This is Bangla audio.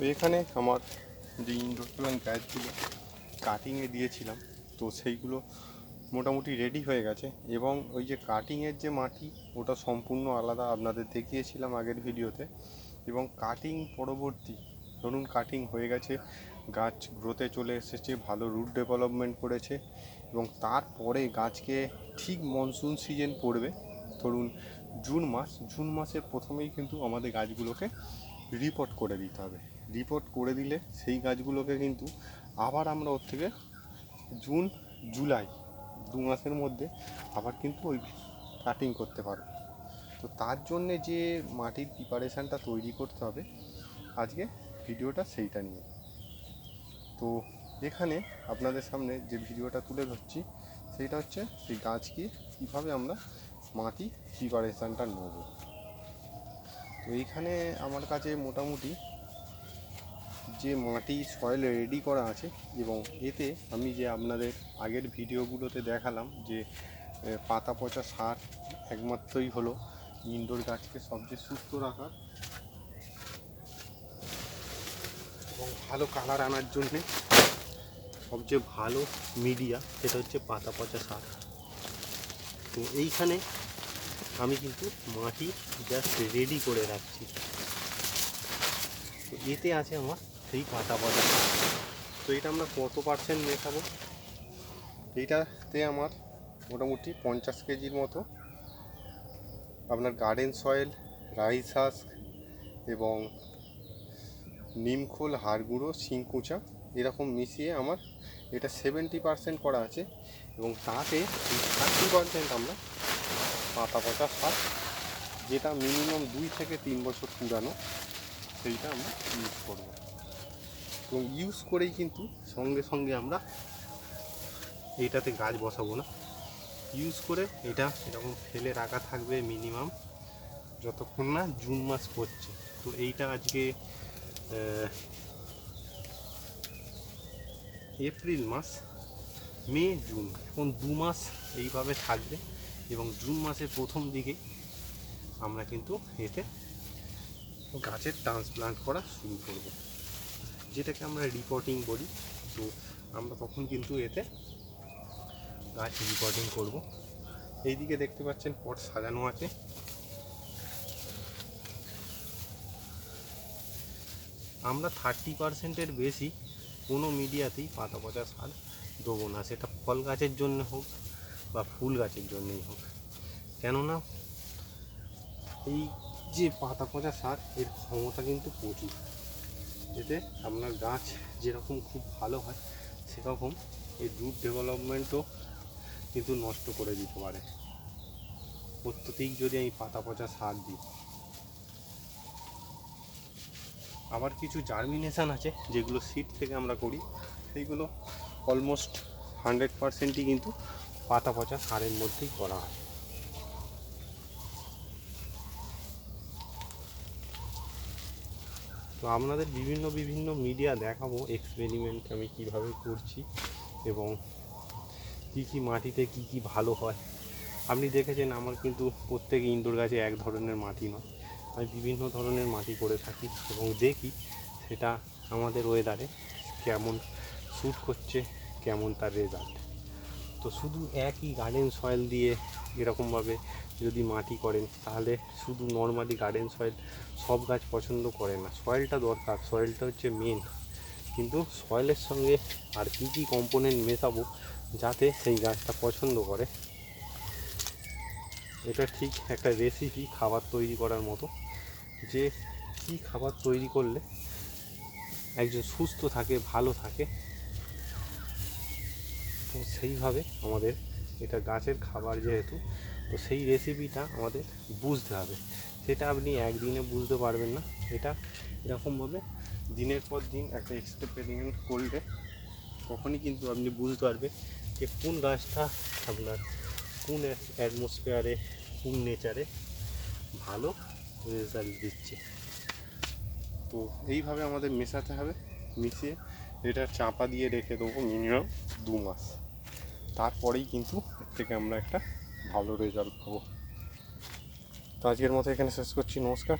তো এখানে আমার যে ইনডোর প্ল্যান্ট গাছগুলো কাটিংয়ে দিয়েছিলাম, তো সেইগুলো মোটামুটি রেডি হয়ে গেছে। এবং ওই যে কাটিংয়ের যে মাটি, ওটা সম্পূর্ণ আলাদা আপনাদের দেখিয়েছিলাম আগের ভিডিওতে। এবং কাটিং পরবর্তী, ধরুন কাটিং হয়ে গেছে, গাছ গ্রোথে চলে এসেছে, ভালো রুট ডেভেলপমেন্ট করেছে, এবং তারপরে গাছকে ঠিক মনসুন সিজন পড়বে। ধরুন জুন মাস, জুন মাসের প্রথমেই কিন্তু আমাদের গাছগুলোকে রিপোর্ট করে দিতে হবে। রিপোর্ট করে দিলে সেই গাছগুলোকে কিন্তু আবার আমরা ওর থেকে জুন জুলাই দু মাসের মধ্যে আবার কিন্তু ওই কাটিং করতে পারব। তো তার জন্যে যে মাটির প্রিপারেশানটা তৈরি করতে হবে, আজকে ভিডিওটা সেইটা নিয়ে। তো এখানে আপনাদের সামনে যে ভিডিওটা তুলে ধরছি সেইটা হচ্ছে সেই গাছকে কীভাবে আমরা মাটি প্রিপারেশানটা নেব। এইখানে আমার কাছে মোটামুটি যে মাটি সয়েল রেডি করা আছে এবং এতে আমি যে আপনাদের আগের ভিডিওগুলোতে দেখালাম যে পাতা পচা সার একমাত্রই হলো ইনডোর গাছকে সবচেয়ে সুস্থ রাখার এবং ভালো কালার আনার জন্যে সবচেয়ে ভালো মিডিয়া সেটা হচ্ছে পাতা পচা সার। তো এইখানে আমি কিন্তু মাটি জাস্ট রেডি করে রাখছি। তো এতে আছে আমার সেই পচা সার তো এটা আমরা কত পার্সেন্ট মেশাবো? এইটাতে আমার মোটামুটি পঞ্চাশ কেজির মতো। আপনার গার্ডেন সয়েল রাইস হাস্ক এবং নিমখোল হাড় গুঁড়ো এরকম মিশিয়ে আমার এটা সেভেন্টি পার্সেন্ট করা আছে এবং তাতে থার্টি পার্সেন্ট আমরা পাতা পচা সার যেটা মিনিমাম দুই থেকে তিন বছর পুরানো, সেইটা আমরা ইউজ করব। এবং ইউজ করেই কিন্তু সঙ্গে সঙ্গে আমরা এইটাতে গাছ বসাবো না। ইউজ করে এটা এরকম ফেলে রাখা থাকবে মিনিমাম যতক্ষণ না জুন মাস পড়ছে। তো এইটা আজকে এপ্রিল মাস, মে, জুন, এখন দু মাস এইভাবে থাকবে। এবং জুন মাসের প্রথম দিকে আমরা কিন্তু এতে গাছের ট্রান্সপ্লান্ট করা শুরু করব। যেটাকে আমরা রিপোর্টিং বলি। তো আমরা তখন কিন্তু এতে গাছ রিপোর্টিং করব। এইদিকে দেখতে পাচ্ছেন পট সাজানো আছে। আমরা থার্টি পার্সেন্টের বেশি কোনো মিডিয়াতেই পাতা পচা সার দেবো না। সেটা ফল গাছের জন্য হোক বা ফুল গাছের জন্যই হোক। কেননা এই যে পাতা পচা সার, এর ক্ষমতা কিন্তু প্রচুর। এতে আপনার গাছ যেরকম খুব ভালো হয়, সেরকম এই রুট ডেভেলপমেন্টও কিন্তু নষ্ট করে দিতে পারে। অত্যধিক যদি আমি পাতা পচা সার দিই। আবার কিছু জার্মিনেশান আছে, যেগুলো সিড থেকে আমরা করি, সেইগুলো অলমোস্ট হান্ড্রেড পারসেন্টই কিন্তু পাতা পচা সারের মধ্যেই করা হয়। তো আপনাদের বিভিন্ন বিভিন্ন মিডিয়া দেখাবো এক্সপেরিমেন্ট আমি কীভাবে করছি এবং কি কি মাটিতে কি কি ভালো হয়। আপনি দেখেছেন আমার কিন্তু প্রত্যেক ইনডোর গাছে এক ধরনের মাটি নয়। আমি বিভিন্ন ধরনের মাটি করে থাকি এবং দেখি সেটা আমাদের ওয়েদারে কেমন শ্যুট করছে, কেমন তার রেজাল্ট তো শুধু একই গার্ডেন সয়েল দিয়ে এরকমভাবে যদি মাটি করেন, তাহলে শুধু নর্মালি গার্ডেন সয়েল সব গাছ পছন্দ করে না। সয়েলটা দরকার সয়েলটা হচ্ছে মেন কিন্তু সয়েলের সঙ্গে আর কী কী কম্পোনেন্ট মেশাবো যাতে সেই গাছটা পছন্দ করে? এটা ঠিক একটা রেসিপি খাবার তৈরি করার মতো। যে কী খাবার তৈরি করলে একজন সুস্থ থাকে, ভালো থাকে তো সেইভাবে আমাদের এটা গাছের খাবার যেহেতু, তো সেই রেসিপিটা আমাদের বুঝতে হবে। সেটা আপনি একদিনে বুঝতে পারবেন না। এটা এরকমভাবে দিনের পর দিন একটা এক্সপেরিমেন্ট করলে তখনই কিন্তু আপনি বুঝতে পারবেন যে কোন গাছটা আপনার কোন অ্যাটমসফিয়ারে কোন নেচারে ভালো রেজাল্ট দিচ্ছে। তো এইভাবে আমাদের মেশাতে হবে, মিশিয়ে এটা চাপা দিয়ে রেখে দেবো মিনিমাম দু মাস। তারপরেই কিন্তু এর থেকে আমরা একটা ভালো রেজাল্ট পাবো। তো আজকের মতো এখানে শেষ করছি। নমস্কার।